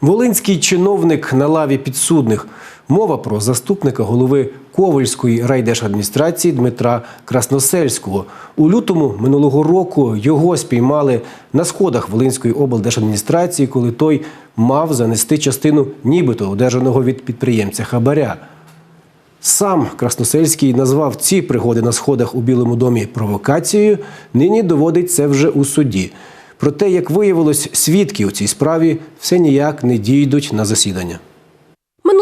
Волинський чиновник на лаві підсудних. Мова про заступника голови Ковальської райдержадміністрації Дмитра Красносельського. У лютому минулого року його спіймали на сходах Волинської облдержадміністрації, коли той мав занести частину нібито одержаного від підприємця хабаря. Сам Красносельський назвав ці пригоди на сходах у Білому домі провокацією. Нині доводить це вже у суді. Проте, як виявилось, свідки у цій справі все ніяк не дійдуть на засідання.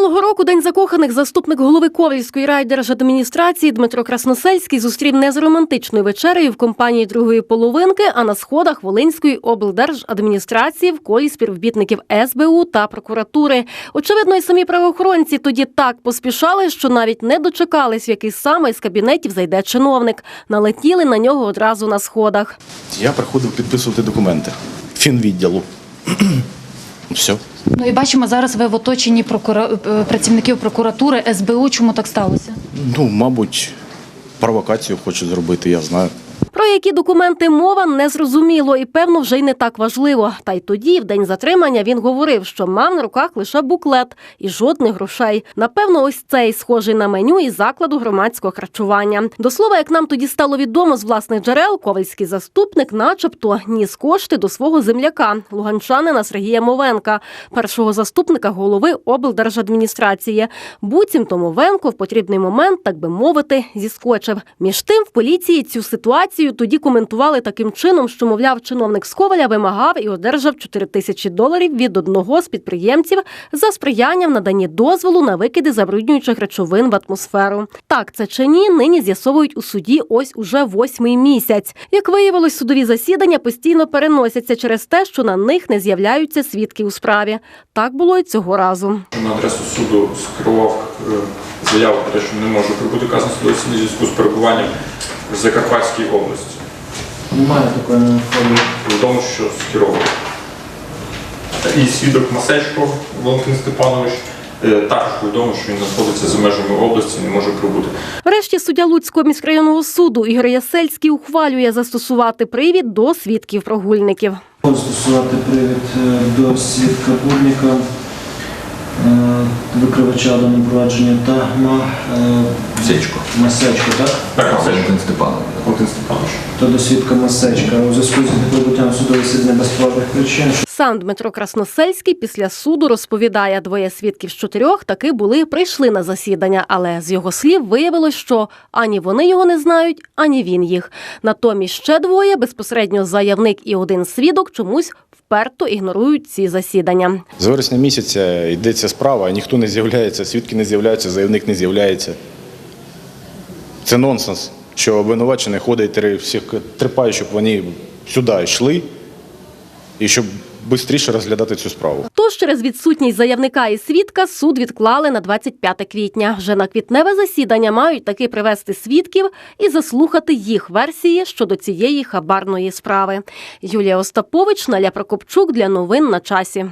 Минулого року День закоханих заступник голови Ковальської райдержадміністрації Дмитро Красносельський зустрів не з романтичною вечерею в компанії другої половинки, а на сходах Волинської облдержадміністрації в колі співробітників СБУ та прокуратури. Очевидно, і самі правоохоронці тоді так поспішали, що навіть не дочекались, який саме з кабінетів зайде чиновник. Налетіли на нього одразу на сходах. Я приходив підписувати документи фінвідділу. Все. Ну і бачимо, зараз ви в оточенні прокура... е, працівників прокуратури СБУ. Чому так сталося? Ну, мабуть, провокацію хочуть зробити, я знаю. Які документи мова не зрозуміло і певно вже й не так важливо. Та й тоді, в день затримання, він говорив, що мав на руках лише буклет і жодних грошей. Напевно, ось цей схожий на меню із закладу громадського харчування. До слова, як нам тоді стало відомо з власних джерел, ковальський заступник, начебто, ніс кошти до свого земляка, луганчанина Сергія Мовенка, першого заступника голови облдержадміністрації. Буцімто Мовенко в потрібний момент, так би мовити, зіскочив. Між тим, в поліції цю ситуацію тоді коментували таким чином, що, мовляв, чиновник з Коваля вимагав і одержав 4 тисячі доларів від одного з підприємців за сприяння в наданні дозволу на викиди забруднюючих речовин в атмосферу. Так це чи ні, нині з'ясовують у суді ось уже восьмий місяць. Як виявилось, судові засідання постійно переносяться через те, що на них не з'являються свідки у справі. Так було й цього разу. на адресу суду скерував е, заяву про те, що не може прибути судове засідання зв'язку з перебуванням в Закарпатській області. Немає такої інформації. Відомо, що скеровував. І свідок Масечко Валентин Степанович е, також відомо, що він знаходиться за межами області, не може прибути. Врешті суддя Луцького міськрайонного суду Ігор Ясельський ухвалює застосувати привід до свідків прогульників. Застосувати привід е, до свідка е, викривача в даному провадженні та ма, е, Сечко. Масечко, так? Так, Масечко. Степанович. Валентин Степанович. Та до свідка Масечка. У зв'язку з неприбуттям засідання без причин, Сам Дмитро Красносельський після суду розповідає, двоє свідків з чотирьох таки були прийшли на засідання, але з його слів виявилось, що ані вони його не знають, ані він їх. Натомість ще двоє безпосередньо заявник і один свідок чомусь вперто ігнорують ці засідання. З вересня місяця йдеться справа, а ніхто не з'являється, свідки не з'являються, заявник не з'являється. Це нонсенс, що обвинувачений ходить всіх трипає, щоб вони сюди йшли і щоб швидше розглядати цю справу. Тож через відсутність заявника і свідка суд відклали на 25 квітня. Вже на квітневе засідання мають таки привести свідків і заслухати їх версії щодо цієї хабарної справи. Юлія Остапович, Наля Прокопчук для новин на часі.